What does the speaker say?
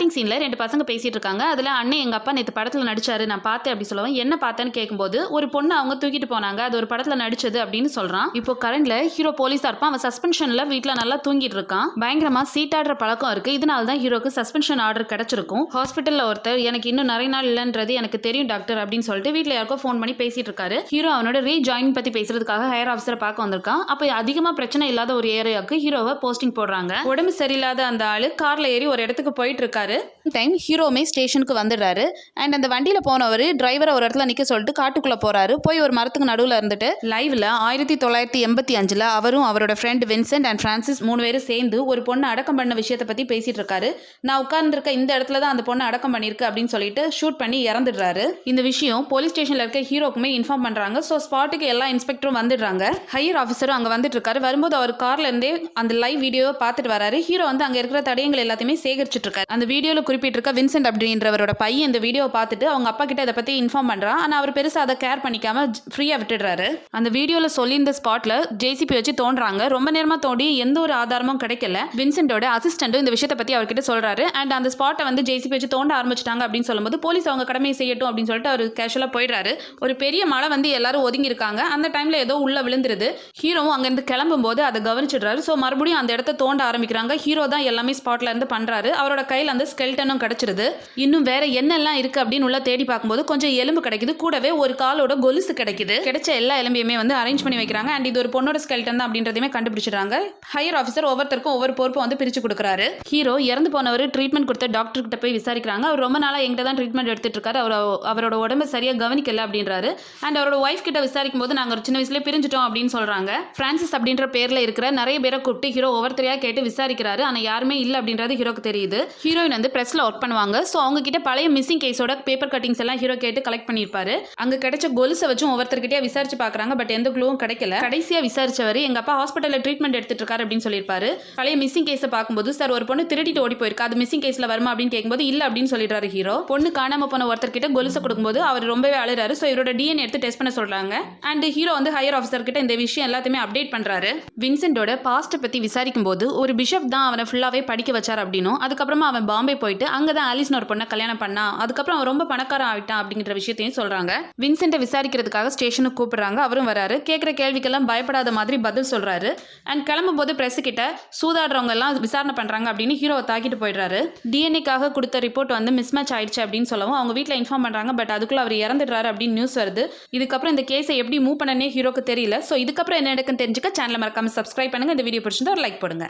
Starting சீனில் ரெண்டு பசங்க பேசிட்டு இருக்காங்க அதில் அண்ணன் எங்கள் அப்பா நேற்று படத்தில் நடிச்சாரு நான் பார்த்தேன் அப்படி சொல்லுவேன் என்ன பார்த்தேன்னு கேட்கும்போது ஒரு பொண்ணு அவங்க தூக்கிட்டு போனாங்க. அது ஒரு படத்தில் நடிச்சது அப்படின்னு சொல்கிறான் இப்போ கரண்ட்ல ஹீரோ போலீஸாக இருப்பான். அவன் சஸ்பென்ஷனில் வீட்டில் நல்லா தூங்கிட்டு இருக்கான். பயங்கரமாக சீட்டாடுற பழக்கம் இருக்குது இதனால தான் ஹீரோக்கு சஸ்பென்ஷன் ஆர்டர் கிடச்சிருக்கும். ஹாஸ்பிட்டலில் ஒருத்தர் எனக்கு இன்னும் நிறைய நாள் இல்லைன்றது எனக்கு தெரியும் டாக்டர் அப்படின்னு சொல்லிட்டு வீட்டில் யாருக்கோ ஃபோன் பண்ணி பேசிட்டு இருக்காரு ஹீரோ அவனோட ரீஜாயின் பற்றி பேசுறதுக்காக ஹையர் ஆஃபீஸரை பார்க்க வந்திருக்கான். அப்போ அதிகமாக பிரச்சனை இல்லாத ஒரு ஏரியாவுக்கு ஹீரோவை போஸ்டிங் போடுறாங்க. உடம்பு சரியில்லாத அந்த ஆள் காரில் ஏறி ஒரு இடத்துக்கு போயிட்டு இருக்காரு டைம் ஹீரோமே ஸ்டேஷனுக்கு வந்துடுறாரு. அண்ட் அந்த வண்டியில் போனவர் டிரைவரை ஒரு இடத்துல நிற்க சொல்லிட்டு காட்டுக்குள்ளே போறாரு. போய் ஒரு மரத்துக்கு நடுவில் இருந்துட்டு லைவ்ல ஆயிரத்தி தொள்ளாயிரத்தி எண்பத்தி அஞ்சில் அவரும் அவரோட ஃப்ரெண்ட் வின்சென்ட் அண்ட் ஃப்ரான்சிஸ் மூணு பேரும் சேர்ந்து ஒரு பொண்ணை அடக்கம் பண்ண விஷயத்தை பற்றி பேசிட்டு இருக்காரு. நான் உட்கார்ந்துருக்க இந்த இடத்துல தான் அந்த பொண்ணை அடக்கம் பண்ணியிருக்கு அப்படின்னு சொல்லிட்டு ஷூட் பண்ணி இறந்துடுறாரு. இந்த விஷயம் போலீஸ் ஸ்டேஷனில் இருக்க ஹீரோக்குமே இன்ஃபார்ம் பண்ணுறாங்க ஸோ ஸ்பாட்டுக்கு எல்லா இன்ஸ்பெக்டரும் வந்துடுறாங்க. ஹையர் ஆஃபீஸரும் அங்கே வந்துட்டு இருக்காரு. வரும்போது அவர் கார்லேருந்தே அந்த லைவ் வீடியோவை பார்த்துட்டு வராரு. ஹீரோ வந்து அங்கே இருக்கிற தடயங்கள் எல்லாத்தையுமே சேகரிச்சிட்டு இருக்காரு. அந்த வீடியோவில் குறிப்பிட்டிருக்க வின்சென்ட் அப்படின்றவரோட பையன் இந்த வீடியோவை பார்த்துட்டு அவங்க அப்பா கிட்ட இதை பற்றி இன்ஃபார்ம் பண்ணுறான் ஆனால் அவர் பெருசாக அதை கேர் பண்ணிக்காம ஃப்ரீயாக விட்டுடுறாரு. அந்த வீடியோவில் சொல்லியிருந்த ஸ்பாட்டில் ஜேசிபி வச்சு தோன்றாங்க. ரொம்ப நேரமாக தோண்டி எந்த ஒரு ஆதாரமும் கிடைக்கல. வின்சென்ட்டோட அசிஸ்டண்ட்டும் இந்த விஷயத்தை பற்றி அவர்கிட்ட சொல்கிறாரு அண்ட் அந்த ஸ்பாட்டை வந்து ஜேசிபி வச்சு தோண்ட ஆரம்பிச்சிட்டாங்க அப்படின்னு சொல்லும்போது போலீஸ் அவங்க கடமையை செய்யட்டும் அப்படின்னு சொல்லிட்டு அவர் கேஷுவலாக போயிடுறாரு. ஒரு பெரிய மழை வந்து எல்லாரும் ஒதுங்கி இருக்காங்க அந்த டைமில் ஏதோ உள்ளே விழுந்துருது. ஹீரோவும் அங்கேருந்து கிளம்பும்போது அதை கவனிச்சிடுறாரு. ஸோ மறுபடியும் அந்த இடத்த தோண்ட ஆரம்பிக்கிறாங்க. ஹீரோ தான் எல்லாமே ஸ்பாட்டில் இருந்து பண்ணுறாரு அவரோட கையில் அந்த ஸ்கெல்டனும் கிடச்சிருது. இன்னும் வேற என்னெல்லாம் இருக்குது அப்படின்னு உள்ள தேடி பார்க்கும்போது கொஞ்சம் எலும்பு கிடைக்குது. கூடவே ஒரு காலோட கொலுசு கிடைக்குது. கிடைச்ச எல்லா எலும்பையுமே வந்து அரேஞ்ச் பண்ணி வைக்கிறாங்க. அண்ட் இது ஒரு பொண்ணோட ஸ்கெல்டன் தான் அப்படின்றதையுமே கண்டுபிடிச்சிடுறாங்க. ஹையர் ஆஃபீஸர் ஒவ்வொருத்தருக்கும் ஒவ்வொரு பொறுப்பை வந்து பிரிச்சு கொடுக்குறாரு. ஹீரோ இறந்து போனவர் ட்ரீட்மெண்ட் கொடுத்த டாக்டர் கிட்ட போய் விசாரிக்கிறாங்க. அவர் ரொம்ப நாளாக எங்கிட்ட தான் ட்ரீட்மெண்ட் எடுத்துட்டு இருக்காரு. அவர் அவரோட உடம்பு சரியாக கவனிக்கல அப்படின்றாரு. அண்ட் அவரோட ஒய்ஃப் கிட்ட விசாரிக்கும் போது நாங்கள் ஒரு சின்ன வயசுல பிரிஞ்சிட்டோம் அப்படின்னு சொல்றாங்க. பிரான்சிஸ் அப்படின்ற பேர்ல இருக்கிற நிறைய பேரை கூப்பிட்டு ஹீரோ ஒவ்வொருத்தரையா கேட்டு விசாரிக்கிறாரு. ஆனால் யாருமே இல்லை அப்படின்றது ஹீரோக்கு தெரியுது. ஹீரோயின் வந்து பிரஸ்ல ஒர்க் பண்ணுவாங்க. ஸோ அவங்க கிட்ட பழைய மிஸ்ஸிங் கேஸோட பேப்பர் கட்டிங்ஸ் எல்லாம் ஹீரோ கேட்டு கலெக்ட் பண்ணியிருப்பாரு. அங்க கிடைச்ச கொலுசை வச்சும் ஒவ்வொருத்தர்கிட்டயே விசாரிச்சு பார்க்கறாங்க. பட் எந்த க்ளூவும் கிடைக்கல. கடைசியா விசாரிச்சவர் எங்க அப்பா ஹாஸ்பிட்டல்ல ட்ரீட்மெண்ட் எடுத்துட்டு இருக்காரு அப்படின்னு சொல்லியிருப்பாரு. பழைய மிஸ்ஸிங் கேஸை பார்க்கும்போது சார் ஒரு பொண்ணு திருடிட்டு ஓடி போயிருக்கா. அது மிஸ்ஸிங் கேஸ்ல வருமா? அப்படின்னு கேட்கும்போது இல்ல அப்படின்னு சொல்லிடுறாரு ஹீரோ பொண்ணு காணாம போன ஒருத்தர்கிட்ட கொலுசை கொடுக்கும்போது அவர் ரொம்பவே அழுறாரு. ஸோ இவரோட டிஎன் எடுத்து டெஸ்ட் பண்ண சொல்றாங்க. அண்ட் ஹீரோ வந்து ஹையர் ஆஃபீஸர் கிட்ட இந்த விஷயம் எல்லாத்தையுமே அப்டேட் பண்றாரு. வின்சென்டோட பாஸ்ட்டை பத்தி விசாரிக்கும் போது ஒரு பிஷப் தான் அவனை ஃபுல்லாவே படிக்க வச்சார் அப்படின்னும். அதுக்கப்புறமா அவன் பாம்பே போயிட்டு அங்கே தான் ஆலிஸ்னு ஒரு பொண்ணை கல்யாணம் பண்ணா. அதுக்கப்புறம் அவன் ரொம்ப பணக்காரன் ஆகிட்டான் அப்படிங்கிற விஷயத்தையும் சொல்கிறாங்க வின்சென்ட்டை விசாரிக்கிறதுக்காக ஸ்டேஷனுக்கு கூப்பிடுறாங்க. அவரும் வராரு. கேட்குற கேள்விக்கெல்லாம் பயப்படாத மாதிரி பதில் சொல்கிறாரு அண்ட் கிளம்பும் போது பிரஸ் கிட்ட சூதாடுறவங்க எல்லாம் விசாரணை பண்ணுறாங்க அப்படின்னு ஹீரோவை தாக்கிட்டு போயிடுறாரு. டிஎன்ஏக்காக கொடுத்த ரிப்போர்ட் வந்து மிஸ்மேட்ச் ஆயிடுச்சு அப்படின்னு சொல்லவும் அவங்க வீட்டில் இன்ஃபார்ம் பண்ணுறாங்க பட் அதுக்குள்ளே அவர் இறந்துடுறாரு அப்படின்னு நியூஸ் வருது. இதுக்கப்புறம் இந்த கேஸை எப்படி மூவ் பண்ணனே ஹீரோக்கு தெரியல. ஸோ இதுக்கப்புறம் என்ன நடக்குன்னு தெரிஞ்சுக்க சேனலை மறக்காமல் சப்ஸ்கிரைப் பண்ணுங்க. இந்த வீடியோ பிடிச்சிருந்தா ஒரு லைக் போடுங்க.